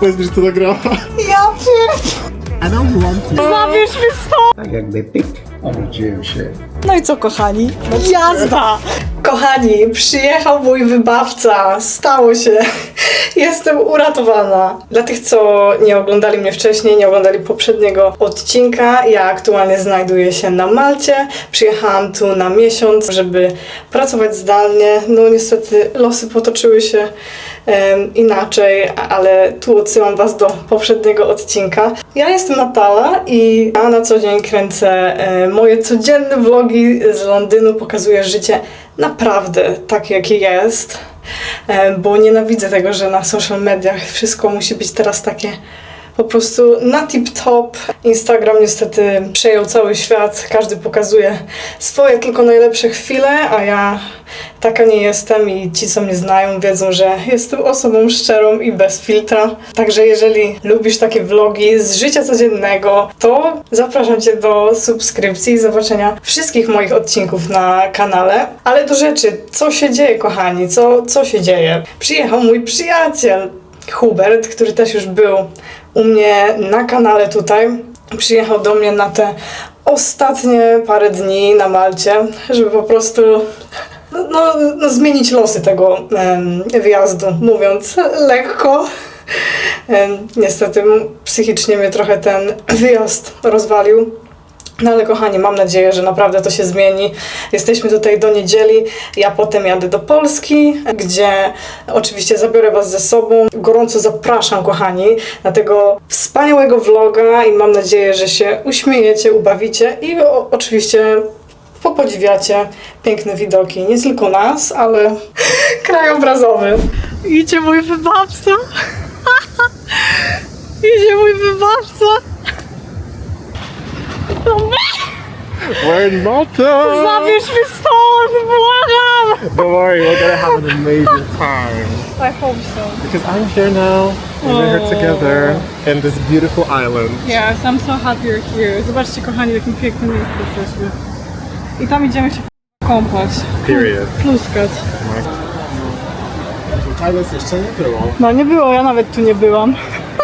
Powiedz mi, że to nagrała. Ja pierd... I know you want to. Zabierz mnie stąd! Tak jakby pyk, obróciłem się. No i co, kochani? Jazda! Kochani, przyjechał mój wybawca. Stało się. Jestem uratowana. Dla tych, co nie oglądali mnie wcześniej, nie oglądali poprzedniego odcinka, ja aktualnie znajduję się na Malcie. Przyjechałam tu na miesiąc, żeby pracować zdalnie. No niestety losy potoczyły się em, inaczej, ale tu odsyłam Was do poprzedniego odcinka. Ja jestem Natala i ja na co dzień kręcę e, moje codzienne vlogi z Londynu, pokazuję życie naprawdę takie, jakie jest, e, bo nienawidzę tego, że na social mediach wszystko musi być teraz takie po prostu na tip-top. Instagram niestety przejął cały świat, każdy pokazuje swoje tylko najlepsze chwile, a ja taka nie jestem i ci, co mnie znają, wiedzą, że jestem osobą szczerą i bez filtra. Także jeżeli lubisz takie vlogi z życia codziennego, to zapraszam Cię do subskrypcji i zobaczenia wszystkich moich odcinków na kanale. Ale do rzeczy, co się dzieje, kochani, co, co się dzieje? Przyjechał mój przyjaciel, Hubert, który też już był u mnie na kanale tutaj. Przyjechał do mnie na te ostatnie parę dni na Malcie, żeby po prostu no, no, no, zmienić losy tego wyjazdu, mówiąc lekko. Niestety psychicznie mnie trochę ten wyjazd rozwalił. No ale kochani, mam nadzieję, że naprawdę to się zmieni. Jesteśmy tutaj do niedzieli. Ja potem jadę do Polski, gdzie oczywiście zabiorę Was ze sobą. Gorąco zapraszam, kochani, na tego wspaniałego vloga i mam nadzieję, że się uśmiejecie, ubawicie i o, oczywiście popodziwiacie piękne widoki. Nie tylko nas, ale krajobrazowy. Idzie mój wybawca. Idzie mój wybawca. We're in Malta! Zabierz mnie stąd, błagam! Don't worry, we're gonna have an amazing time. I hope so. Because I'm here now, and we're here together in this beautiful island. Yes, I'm so happy you're here. Zobaczcie, kochani, w jakim pięknym miejscu jesteśmy. I tam idziemy się kąpać. Period. Pluskać. Nas jeszcze nie było. No nie było, ja nawet tu nie byłam.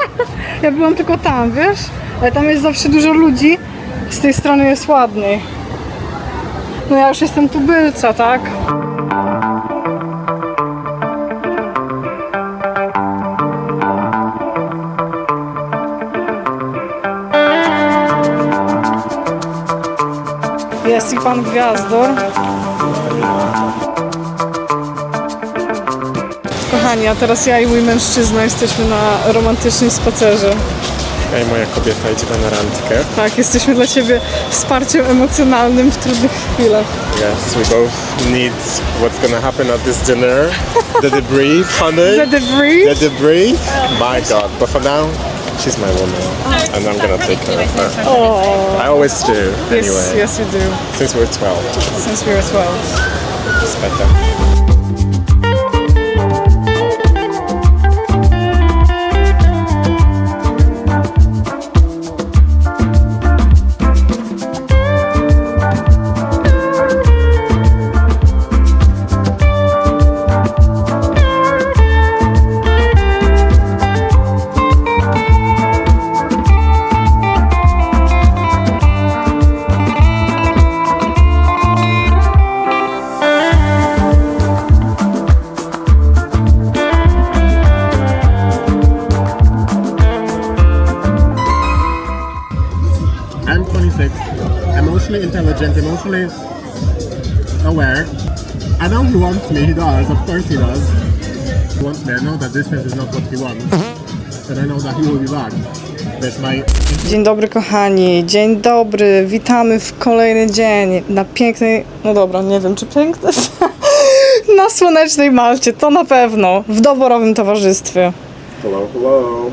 ja byłam tylko tam, wiesz? Ale tam jest zawsze dużo ludzi. Z tej strony jest ładniej. No ja już jestem tubylca, tak? Jest i pan Gwiazdor. Kochani, a teraz ja i mój mężczyzna jesteśmy na romantycznym spacerze. I moja kobieta idziemy na randkę. Tak, jesteśmy dla Ciebie wsparciem emocjonalnym w trudnych chwilach. Yes, we both need what's gonna happen at this dinner. The debrief, honey. The debris. The debrief. My God. But for now, she's my woman, and I'm gonna take care of her. Oh, I always do. yes, Anyway, yes you do, since we're 12, since we were 12. it's aware. I know he wants me, he does, of course he does. He wants me, I know that distance is not what he wants, but I know that he will be back. That's my Dzień dobry kochani, dzień dobry, witamy w kolejny dzień na pięknej, no dobra, nie wiem czy piękny, na słonecznej Malcie, to na pewno, w doborowym towarzystwie. hello, hello.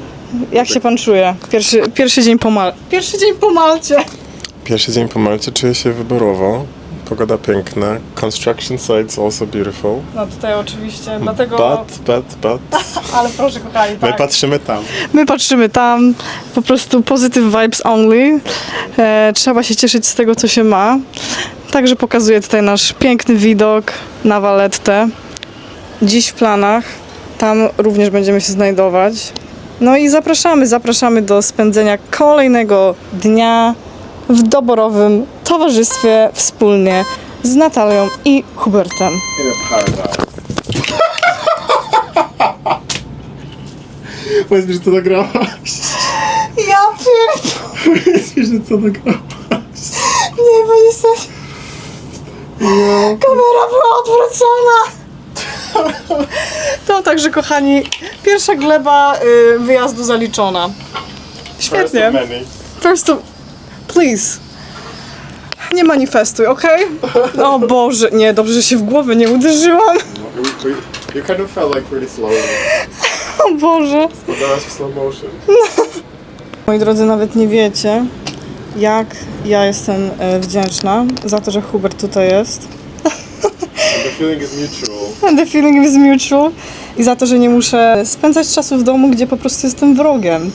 Jak się pan czuje? Pierwszy, pierwszy dzień po Mal... Pierwszy dzień po Malcie! Pierwszy dzień po Malcie czuję się wyborowo. Pogoda piękna. Construction sites also beautiful. No tutaj oczywiście, dlatego... But, but, but. Ale proszę kochani, My tak. patrzymy tam. My patrzymy tam, po prostu positive vibes only. E, trzeba się cieszyć z tego, co się ma. Także pokazuję tutaj nasz piękny widok na Valettę. Dziś w planach Tam również będziemy się znajdować. No i zapraszamy, zapraszamy do spędzenia kolejnego dnia w doborowym towarzystwie wspólnie z Natalią i Hubertem. In a paradise. Powiedz mi, że to nagrałaś. Ja pierdolę, Powiedz mi, że to nagrałaś. nie, bo jesteś... Kamera była odwrócona. No także kochani, pierwsza gleba y, wyjazdu zaliczona. Świetnie. Many. First of... Please. Nie manifestuj, okej? O Boże, nie, dobrze, że się w głowę nie uderzyłam. We, we, you kind of felt like really slowly. O Boże. That was slow motion. Moi drodzy, nawet nie wiecie, jak ja jestem e, wdzięczna za to, że Hubert tutaj jest. The feeling is mutual. The feeling is mutual. I za to, że nie muszę spędzać czasu w domu, gdzie po prostu jestem wrogiem.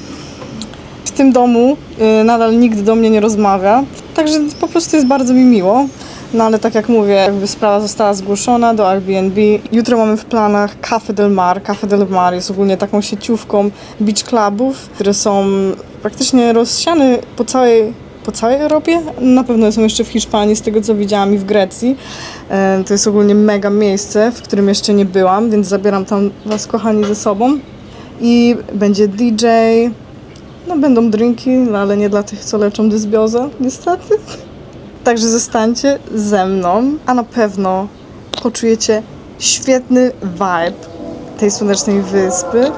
Tym domu y, nadal nikt do mnie nie rozmawia, także po prostu jest bardzo mi miło. No ale tak jak mówię, jakby sprawa została zgłoszona do Airbnb. Jutro mamy w planach Café del Mar. Café del Mar jest ogólnie taką sieciówką beach clubów, które są praktycznie rozsiane po całej po całej Europie. Na pewno są jeszcze w Hiszpanii, z tego co widziałam i w Grecji. E, To jest ogólnie mega miejsce, w którym jeszcze nie byłam, więc zabieram tam Was, kochani, ze sobą. I będzie DJ, no będą drinki, no, ale nie dla tych, co leczą dysbiozę, niestety. Także zostańcie ze mną, a na pewno poczujecie świetny vibe tej słonecznej wyspy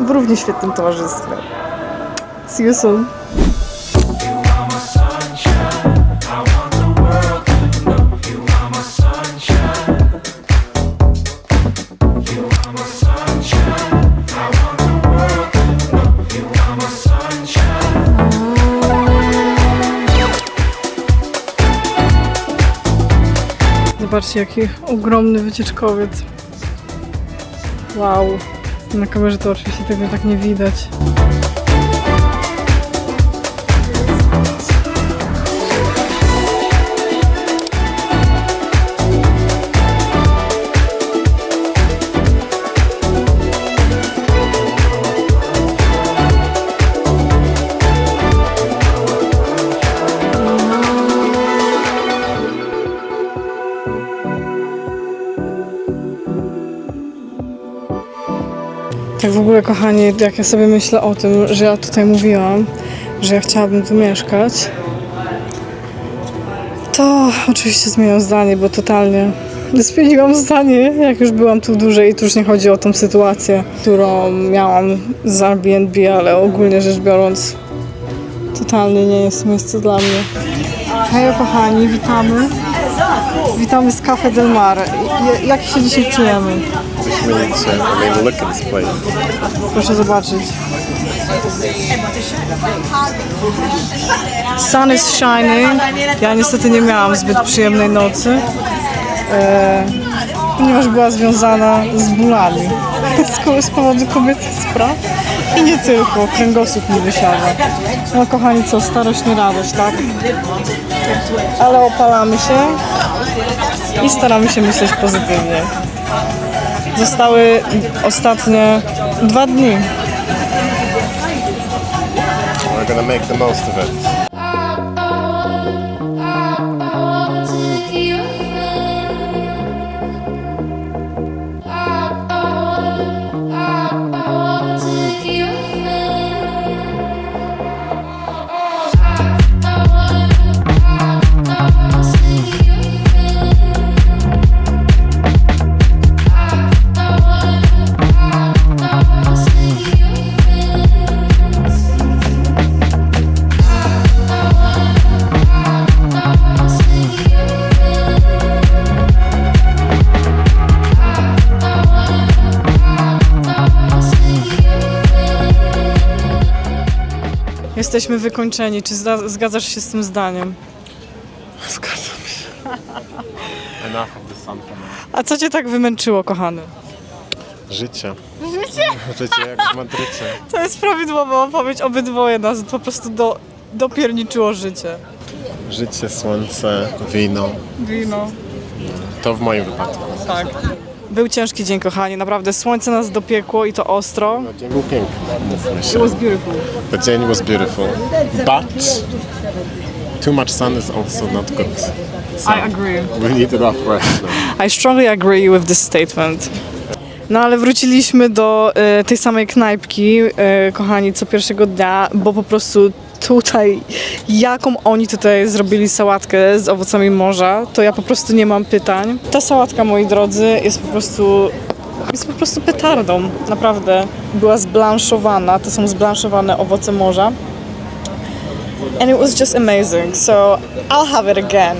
w równie świetnym towarzystwie. See you soon! Zobaczcie, jaki ogromny wycieczkowiec. Wow. Na kamerze to oczywiście tego tak nie widać. Tak w ogóle, kochani, jak ja sobie myślę o tym, że ja tutaj mówiłam, że ja chciałabym tu mieszkać, to oczywiście zmieniam zdanie, bo totalnie zmieniłam zdanie, jak już byłam tu dłużej i tu już nie chodzi o tą sytuację, którą miałam z Airbnb, ale ogólnie rzecz biorąc, totalnie nie jest miejsce dla mnie. Hej, kochani, witamy. Witamy z Cafe Del Mar. Jak się dzisiaj czujemy? Wyśmienicie. I mean, look at this place. Proszę zobaczyć. Sun is shining. Ja niestety nie miałam zbyt przyjemnej nocy, e, ponieważ była związana z bólami z, z powodu kobiecych spraw. I nie tylko, kręgosłup mi wysiada. No kochani, co, starość nie radość, tak? Ale opalamy się i staramy się myśleć pozytywnie. Zostały ostatnie dwa dni. We're gonna make the most of it. Jesteśmy wykończeni. Czy zda- zgadzasz się z tym zdaniem? Zgadzam się. Enough of the sun for now. A co cię tak wymęczyło, kochany? Życie. Życie? Życie jak w Madrycie. To jest prawidłowa odpowiedź. Obydwoje nas po prostu do, dopierniczyło życie. Życie, słońce, wino. Wino. To w moim wypadku. Tak. Był ciężki dzień, kochani, naprawdę. Słońce nas dopiekło i to ostro. Dzień był piękny, It was beautiful. The dzień was beautiful. But too much sun is also not good. So I agree. we need enough rest. I strongly agree with this statement. No ale wróciliśmy do e, tej samej knajpki, e, kochani, co pierwszego dnia, bo po prostu tutaj, jaką oni tutaj zrobili sałatkę z owocami morza, to ja po prostu nie mam pytań. Ta sałatka, moi drodzy, jest po prostu jest po prostu petardą, naprawdę. Była zblanszowana, to są zblanszowane owoce morza. And it was just amazing, so I'll have it again.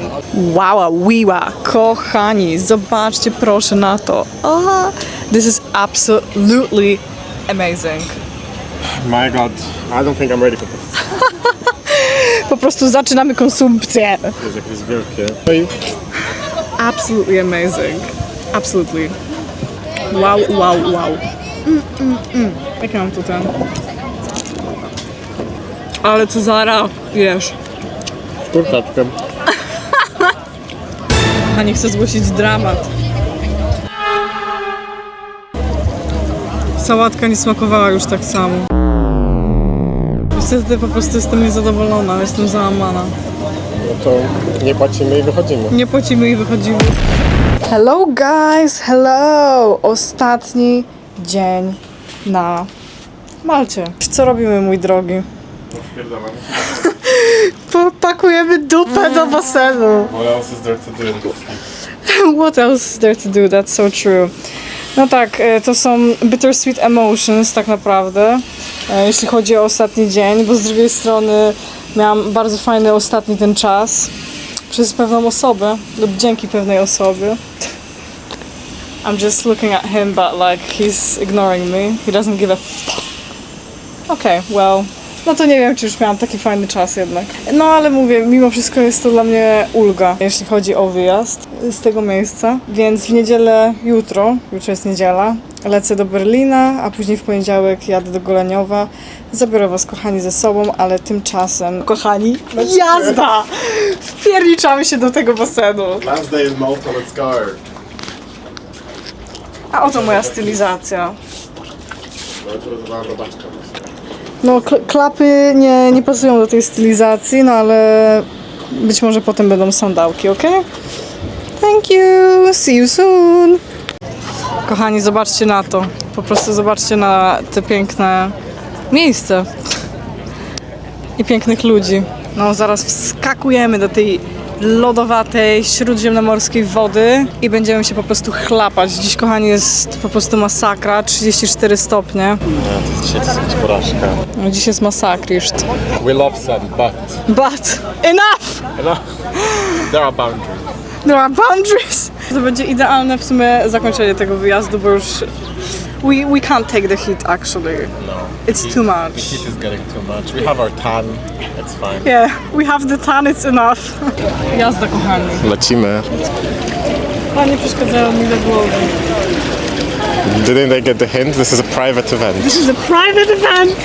Wow, wiwa, kochani, zobaczcie proszę na to. Ah, this is absolutely amazing. My god, I don't think I'm ready for this. Po prostu zaczynamy konsumpcję. Jest jakieś wielkie. No i Absolutely amazing. Absolutely. Wow, wow, wow. Mm, mm, mm. Jak ja mam tu ten? Ale co zara, wiesz. kurczaczkiem. A nie chcę zgłosić dramat. Sałatka nie smakowała już tak samo. Niestety po prostu jestem niezadowolona, jestem załamana. No to nie płacimy i wychodzimy. Nie płacimy i wychodzimy. Hello guys, hello! Ostatni dzień na Malcie. Co robimy, mój drogi? Pakujemy dupę do basenu. What else is there to do? What else is there to do? That's so true. No tak, e, to są bittersweet emotions tak naprawdę, jeśli chodzi o ostatni dzień, bo z drugiej strony miałam bardzo fajny ostatni ten czas przez pewną osobę lub dzięki pewnej osobie. I'm just looking at him, but like he's ignoring me. He doesn't give a fuck. Okay, well, no to nie wiem, czy już miałam taki fajny czas jednak. No ale mówię, mimo wszystko jest to dla mnie ulga, jeśli chodzi o wyjazd z tego miejsca. Więc w niedzielę, jutro, jutro jest niedziela, lecę do Berlina, a później w poniedziałek jadę do Goleniowa. Zabiorę was, kochani, ze sobą, ale tymczasem, kochani, jazda! Wpierniczamy się do tego basenu. Last day in Malta, let's go. A oto moja stylizacja. No. No, kl- klapy nie, nie pasują do tej stylizacji, no ale być może potem będą sandałki, ok? Thank you! See you soon! Kochani, zobaczcie na to. Po prostu zobaczcie na te piękne miejsce. I pięknych ludzi. No, zaraz wskakujemy do tej lodowatej, śródziemnomorskiej wody i będziemy się po prostu chlapać. Dziś, kochani, jest po prostu masakra, 34 stopnie. Nie, to dzisiaj jest porażka. No, Dziś jest masakriszt. We love sun, but But enough! know, there are boundaries. There are boundaries! To będzie idealne w sumie zakończenie tego wyjazdu, bo już we, we can't take the heat actually. No. It's too much. The heat is getting too much. We have our tan, it's fine. Yeah, we have the tan, it's enough. Jazda, kochani. Lecimy. A nie przeszkadzają mi do głowy. Didn't they get the hint? This is a private event. This is a private event!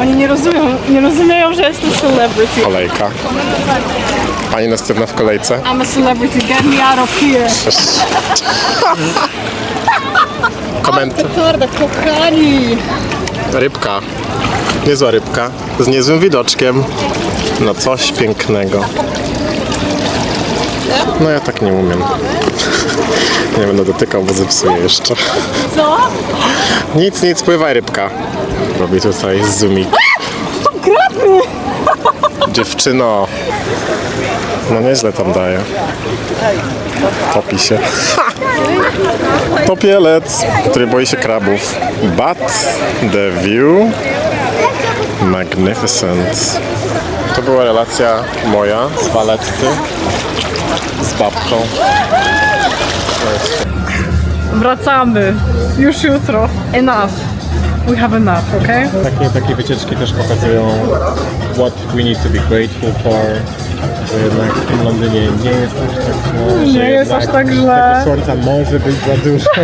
Oni nie rozumieją, nie rozumieją, że jestem celebrity. Kolejka. Pani następna w kolejce. I'm a celebrity, get me out of here! Komentarz. Petarda, kochani! Rybka. Niezła rybka. Z niezłym widoczkiem. No coś pięknego. No ja tak nie umiem. Nie będę dotykał, bo zepsuję jeszcze. Co? Nic, nic, pływaj rybka. Robi tutaj zoomik. To kraby! Dziewczyno. No nieźle tam daje. Topi się. Topielec, który boi się krabów. But the view magnificent. To była relacja moja z Waletty z babką. Wracamy. Już jutro. Enough. We have enough, okay? Takie, takie wycieczki też pokazują what we need to be grateful for. Że jednak w tym Londynie nie jest aż tak źle. Nie że jest jednak aż tak źle. Tego słońca może być za dużo.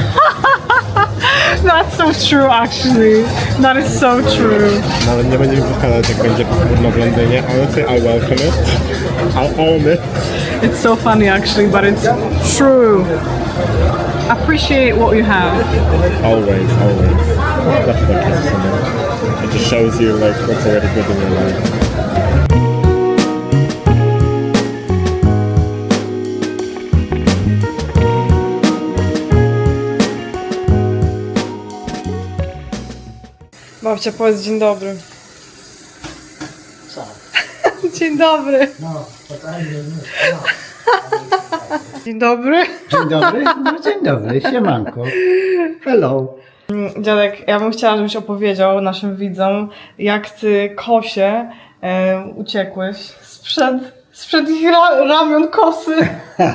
That's so true actually. That is so true. Nawet nie będziemy pokazać, jak będzie trudno w Londynie. Honestly, I welcome it. I'll own it. It's so funny actually, but it's true. Appreciate what you have. Always, always. Zawsze tak jest. no. It just shows you like what's already good in your life. Babcia, powiedz dzień dobry. Dzień dobry. Dzień dobry. Dzień dobry. No, dzień dobry, siemanko. Hello. Dziadek, ja bym chciała, żebyś opowiedział naszym widzom, jak ty kosie e, uciekłeś sprzed, sprzed ich ra, ramion kosy.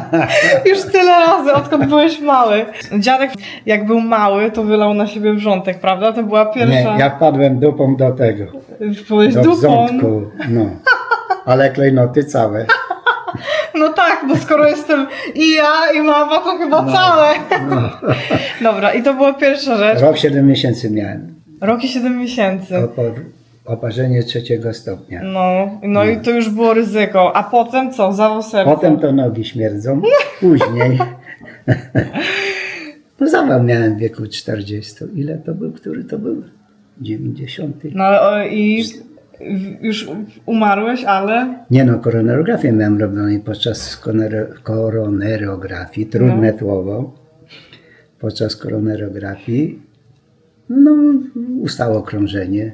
Już tyle razy, odkąd byłeś mały. Dziadek, jak był mały, to wylał na siebie wrzątek, prawda? To była Nie, pierwsza... ja wpadłem dupą do tego, Byłeś do dupą. wrzątku. No. Ale klejnoty całe. No tak, bo skoro jestem i ja, i mama, to chyba No. całe. Dobra, i to była pierwsza rzecz. Rok 7 miesięcy miałem. Rok i 7 miesięcy. Oparzenie trzeciego stopnia. No, no i to już było ryzyko. A potem co? Zawał serca. Potem to nogi śmierdzą. Później. No zawał miałem w wieku 40. Ile to był? Który to był? 90. No ale i już umarłeś, ale Nie no, koronerografię miałem robioną i podczas koronerografii, trudne słowo, podczas koronerografii, no, ustało krążenie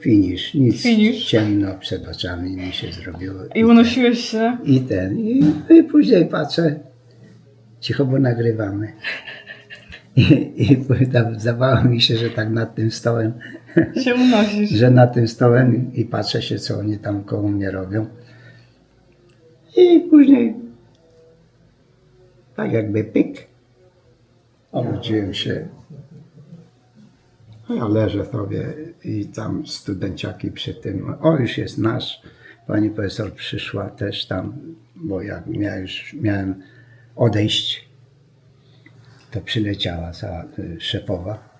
i finish, nic ciemno przed oczami mi się zrobiło. i unosiłeś się. I ten, i, i później patrzę, cicho, bo nagrywamy. I, i tam zdawało mi się, że tak nad tym stołem się unosisz. że na tym stołem i patrzę się, co oni tam koło mnie robią. I później tak jakby pyk. Obróciłem się. Ja leżę sobie i tam studenciaki przy tym. O, już jest nasz. Pani profesor przyszła też tam, bo jak ja już miałem odejść, to przyleciała cała y, szefowa.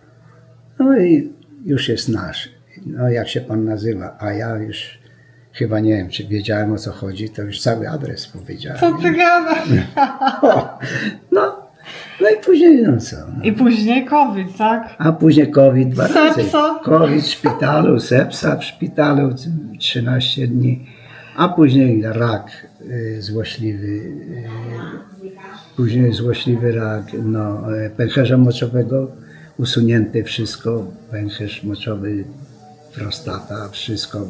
No i już jest nasz. No jak się pan nazywa? A ja już chyba nie wiem, czy wiedziałem o co chodzi, to już cały adres powiedziałem. Co ty gadasz? No, no i później no co. No. I później COVID, tak? A później COVID dwa razy. Sepsa. COVID w szpitalu, sepsa w szpitalu 13 dni. A później rak y, złośliwy. Y, później złośliwy rak no, y, pęcherza moczowego usunięty wszystko. Pęcherz moczowy, prostata, wszystko, y,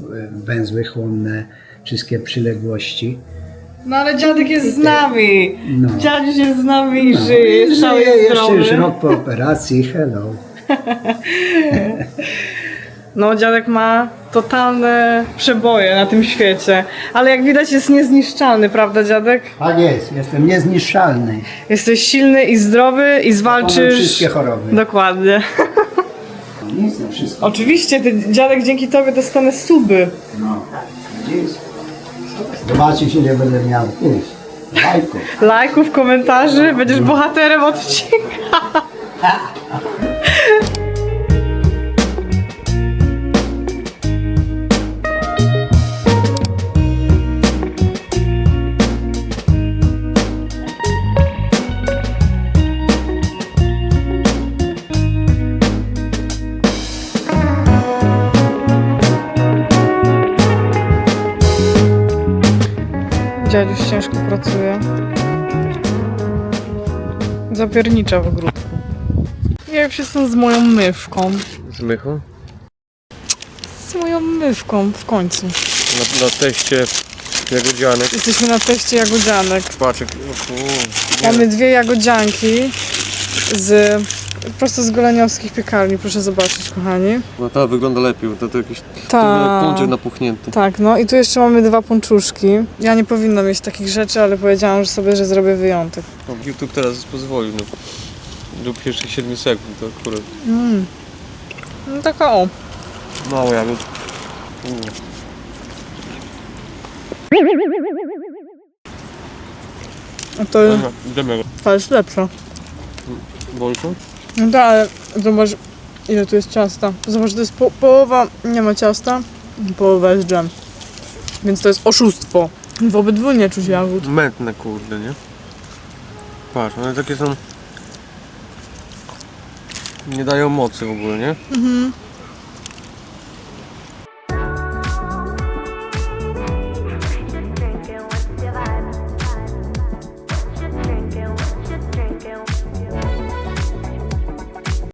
węzły chłonne, wszystkie przyległości. No ale dziadek jest z nami. No. Dziadziuś jest z nami i żyje, jest cały Żyję jeszcze już zdrowy. rok po operacji, hello. No dziadek ma totalne przeboje na tym świecie. Ale jak widać jest niezniszczalny, prawda dziadek? Tak jest, jestem niezniszczalny. Jesteś silny i zdrowy i zwalczysz... wszystkie choroby. Dokładnie. Nic na wszystko. Oczywiście, ty, dziadek, dzięki tobie dostanę suby. No, widzisz? Zobaczysz ile będę miał tych lajków. Lajków, komentarzy, będziesz bohaterem odcinka. Dziadziuś ciężko pracuje. Zapiernicza w ogródku. Ja już jestem z moją mywką. Z mychu? Z moją mywką w końcu. Na, na teście jagodzianek. Jesteśmy na teście jagodzianek. Paczek. O, kur- Mamy dwie jagodzianki z prosto z goleniowskich piekarni, proszę zobaczyć, kochani. No ta wygląda lepiej, bo to, to jakiś Ta. pączek napuchnięty. Tak, no i tu jeszcze mamy dwa pączuszki. Ja nie powinnam mieć takich rzeczy, ale powiedziałam że sobie, że zrobię wyjątek. No, YouTube teraz pozwolił. No. Do pierwszych 7 sekund to akurat No taka o. mało jagód. Mm. A to Dobra, Idziemy. ta jest lepsza. Bolszu? No tak, ale zobacz ile tu jest ciasta. Zobacz, to jest po połowa, nie ma ciasta, połowa jest dżem. Więc to jest oszustwo. W obydwu nie czuć jagód. Mętne kurde, nie? Patrz, one takie są... Nie dają mocy w ogóle, nie? Mhm.